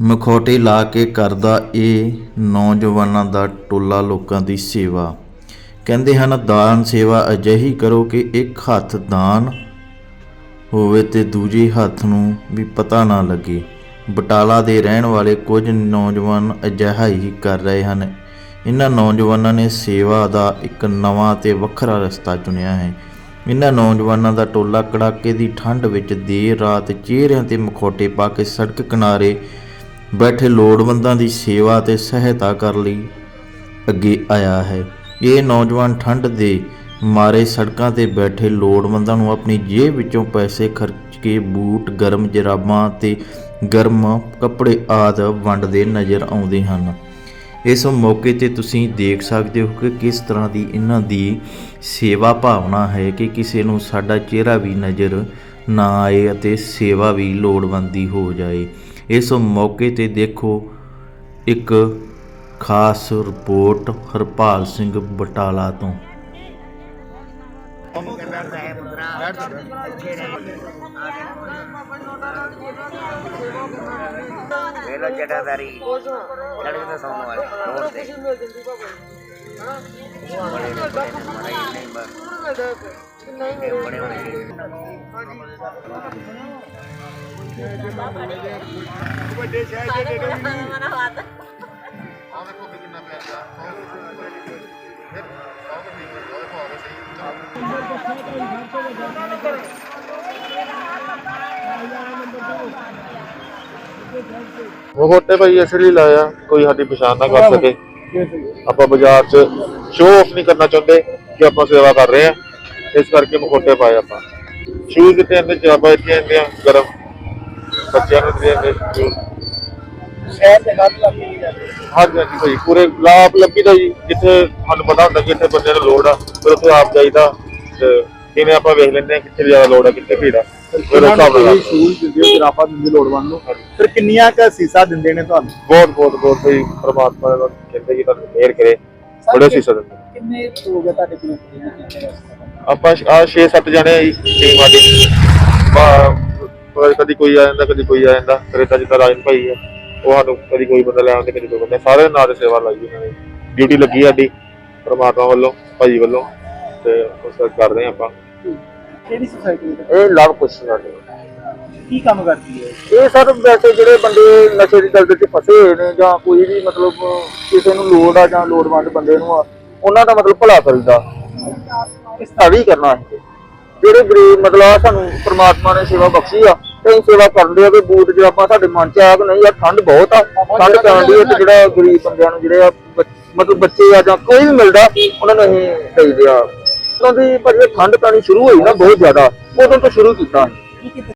ਮਖੌਟੇ ਲਾ ਕੇ ਕਰਦਾ ਇਹ ਨੌਜਵਾਨਾਂ ਦਾ ਟੋਲਾ ਲੋਕਾਂ ਦੀ ਸੇਵਾ। ਕਹਿੰਦੇ ਹਨ, ਦਾਨ ਸੇਵਾ ਅਜਿਹੀ ਕਰੋ ਕਿ ਇੱਕ ਹੱਥ ਦਾਨ ਹੋਵੇ ਤੇ ਦੂਜੇ ਹੱਥ ਨੂੰ ਵੀ ਪਤਾ ਨਾ ਲੱਗੇ। ਬਟਾਲਾ ਦੇ ਰਹਿਣ ਵਾਲੇ ਕੁਝ ਨੌਜਵਾਨ ਅਜਿਹਾ ਹੀ ਕਰ ਰਹੇ ਹਨ। ਇਹਨਾਂ ਨੌਜਵਾਨਾਂ ਨੇ ਸੇਵਾ ਦਾ ਇੱਕ ਨਵਾਂ ਤੇ ਵੱਖਰਾ ਰਸਤਾ ਚੁਣਿਆ ਹੈ। ਇਹਨਾਂ ਨੌਜਵਾਨਾਂ ਦਾ ਟੋਲਾ ਕੜਾਕੇ ਦੀ ਠੰਡ ਵਿੱਚ ਦੇਰ ਰਾਤ ਚਿਹਰਿਆਂ ਤੇ ਮਖੌਟੇ ਪਾ ਕੇ ਸੜਕ ਕਿਨਾਰੇ ਬੈਠੇ ਲੋੜਵੰਦਾਂ ਦੀ ਸੇਵਾ ਤੇ ਸਹਾਇਤਾ ਕਰਨ ਲਈ, ਅੱਗੇ ਆਇਆ ਹੈ। ਇਹ ਨੌਜਵਾਨ ਠੰਡ ਦੇ ਮਾਰੇ ਸੜਕਾਂ ਤੇ ਬੈਠੇ ਲੋੜਵੰਦਾਂ ਨੂੰ ਆਪਣੀ ਜੇਬ ਵਿੱਚੋਂ ਪੈਸੇ ਖਰਚ ਕੇ ਬੂਟ, ਗਰਮ ਜਰਾਬਾਂ ਤੇ ਗਰਮ ਕੱਪੜੇ ਆਦਿ ਵੰਡਦੇ ਨਜ਼ਰ ਆਉਂਦੇ ਹਨ। ਇਸ ਮੌਕੇ ਤੇ ਤੁਸੀਂ ਦੇਖ ਸਕਦੇ ਹੋ ਕਿ ਕਿਸ ਤਰ੍ਹਾਂ ਦੀ ਇਹਨਾਂ ਦੀ ਸੇਵਾ ਭਾਵਨਾ ਹੈ ਕਿ ਕਿਸੇ ਨੂੰ ਸਾਡਾ ਚਿਹਰਾ ਵੀ ਨਜ਼ਰ ਨਾ ਆਏ ਅਤੇ ਸੇਵਾ ਵੀ ਲੋੜਵੰਦੀ ਹੋ ਜਾਏ। ਇਸ ਮੌਕੇ ਤੇ ਦੇਖੋ ਇੱਕ ਖਾਸ ਰਿਪੋਰਟ ਹਰਪਾਲ ਸਿੰਘ ਬਟਾਲਾ ਤੋਂ। ਵੇਲੋ ਜਟਾਦਾਰੀ ਲੜਕੇ ਸੌਣ ਵਾਲੇ ਰੋਡ ਤੇ ਬੜੇ ਨੇ ਬੜੇ ਨੇ ਬੜੇ ਹੀ ਨਹੀਂ ਬਸ ਇਹ ਬੜੇ ਬੜੇ ਉਹ ਹੋਟੇ ਭਾਈ ਇਸ ਲਈ ਲਾਇਆ, ਕੋਈ ਸਾਡੀ ਪਛਾਣ ਨਾ ਕਰ ਸਕੇ। ਆਪਾਂ ਬਾਜ਼ਾਰ 'ਚ ਸ਼ੋਅ ਆਫ ਨਹੀਂ ਕਰਨਾ ਚਾਹੁੰਦੇ ਕਿ ਆਪਾਂ ਸੇਵਾ ਕਰ ਰਹੇ ਆ ਇਸ ਕਰਕੇ ਮਖੋਟੇ ਪਾਏ ਆਪਾਂ। ਸ਼ੂਜ਼ ਤੇ ਅੰਦਰ ਜਰਾਬਾਂ ਇੱਥੇ ਆਂਦੀਆਂ ਗਰਮ। ਬੱਚਿਆਂ ਨੂੰ ਦੇ ਅੰਦਰ ਸ਼ਹਿਰ ਦੇ ਹੱਥ ਲੱਗ ਜਾਂਦੇ ਹਾਂਜੀ ਹਾਂਜੀ ਭਾਈ ਪੂਰੇ ਲਾਪ ਲੱਗੀ ਦਾ ਜੀ ਜਿੱਥੇ ਸਾਨੂੰ ਪਤਾ ਹੁੰਦਾ ਕਿ ਇੱਥੇ ਬੰਦੇ ਨੂੰ ਲੋੜ ਆ ਫਿਰ ਉੱਥੇ ਆਪ ਜਾਈਦਾ ਤੇ ਕਿਵੇਂ ਆਪਾਂ ਵੇਖ ਲੈਂਦੇ ਆ ਕਿੱਥੇ ਜ਼ਿਆਦਾ ਲੋੜ ਆ ਕਿੱਥੇ ਭੀੜ ਆ ਫਿਰ ਉਸ ਹਿਸਾਬ ਨਾਲ ਸ਼ੂਜ਼ ਦਿੰਦੇ ਹੋ ਜਰਾਫਾ ਦਿੰਦੇ ਲੋੜਵੰਦ ਨੂੰ? ਫਿਰ ਕਿੰਨੀਆਂ ਕ ਸੀਸਾ ਦਿੰਦੇ ਨੇ ਤੁਹਾਨੂੰ? ਬਹੁਤ ਬਹੁਤ ਬਹੁਤ ਭਾਈ ਪ੍ਰਮਾਤਮਾ ਦਾ ਕਹਿੰਦੇ ਕਿ ਤੁਹਾਨੂੰ ਮਿਹਰ ਕਰੇ। ਬੜੇ ਸੀਸਾ ਦਿੰਦੇ ਕਿੰਨੇ ਹੋ ਗਏ ਤੁਹਾਡੇ ਗਰੁੱਪ ਦੇ ਆਪਾਂ ਆ 6-7 ਜਣੇ ਆ ਜੀ ਟੀਮ ਬਾ- ਕਦੀ ਕੋਈ ਆ ਜਾਂਦਾ ਕਦੀ ਕੋਈ ਆ ਜਾਂਦਾ। ਫਿਰ ਤਾਂ ਜਿੱਦਾਂ ਰਾਜਨ ਭਾਈ ਆ ਉਹ ਸਾਨੂੰ ਕਦੀ ਕੋਈ ਬੰਦਾ ਲੈ ਆਉਂਦੇ ਕਦੀ ਕੋਈ ਬੰਦਾ। ਸਾਰੇ ਨਾਲ ਸੇਵਾ ਲਾਈ ਉਹਨਾਂ ਨੇ। ਡਿਊਟੀ ਲੱਗੀ ਸਾਡੀ ਪ੍ਰਮਾਤਮਾ ਵੱਲੋਂ ਭਾਈ ਵੱਲੋਂ। ਤੇ ਉਸ ਕਰਦੇ ਹਾਂ ਆਪਾਂ। ਕਿਹੜੀ ਸੁਸਾਇਟੀ ਦੇ ਇਹ ਲਵ ਕੁਛ ਸਾਡੇ ਕੀ ਕੰਮ ਕਰਦੀ ਹੈ? ਇਹ ਸਰ ਵੈਸੇ ਜਿਹੜੇ ਬੰਦੇ ਨਸ਼ੇ ਦੀ ਦਲਦਲ 'ਚ ਫਸੇ ਹੋਏ ਨੇ ਜਾਂ ਕੋਈ ਵੀ ਮਤਲਬ ਕਿਸੇ ਨੂੰ ਲੋੜ ਆ ਜਾਂ ਲੋੜਵੰਦ ਬੰਦੇ ਨੂੰ ਆ ਉਹਨਾਂ ਦਾ ਮਤਲਬ ਭਲਾ ਕਰੀਦਾ। ਇਸ ਵੀ ਕਰਨਾ। ਹੈ ਜਿਹੜੇ ਗਰੀਬ ਮਤਲਬ ਸਾਨੂੰ ਪ੍ਰਮਾਤਮਾ ਨੇ ਸੇਵਾ ਬਖਸ਼ੀ ਆ ਤੇ ਅਸੀਂ ਸੇਵਾ ਕਰਦੇ ਆ ਕਿ ਬੂਟ ਜੇ ਆਪਾਂ ਸਾਡੇ ਮਨ 'ਚ ਆਇਆ ਕਿ ਨਹੀਂ ਯਾਰ ਠੰਡ ਬਹੁਤ ਆ ਠੰਡ ਪੈਣ ਦੀ ਤੇ ਜਿਹੜਾ ਗਰੀਬ ਬੰਦਿਆਂ ਨੂੰ ਜਿਹੜੇ ਆ ਮਤਲਬ ਬੱਚੇ ਆ ਜਾਂ ਕੋਈ ਵੀ ਮਿਲਦਾ ਉਹਨਾਂ ਨੂੰ ਅਸੀਂ ਦੇਈਦੇ ਆ। ਉਹਨਾਂ ਦੀ ਭਾਜੀ ਠੰਡ ਪੈਣੀ ਸ਼ੁਰੂ ਹੋਈ ਨਾ ਬਹੁਤ ਜ਼ਿਆਦਾ ਉਦੋਂ ਤੋਂ ਸ਼ੁਰੂ ਕੀਤਾ?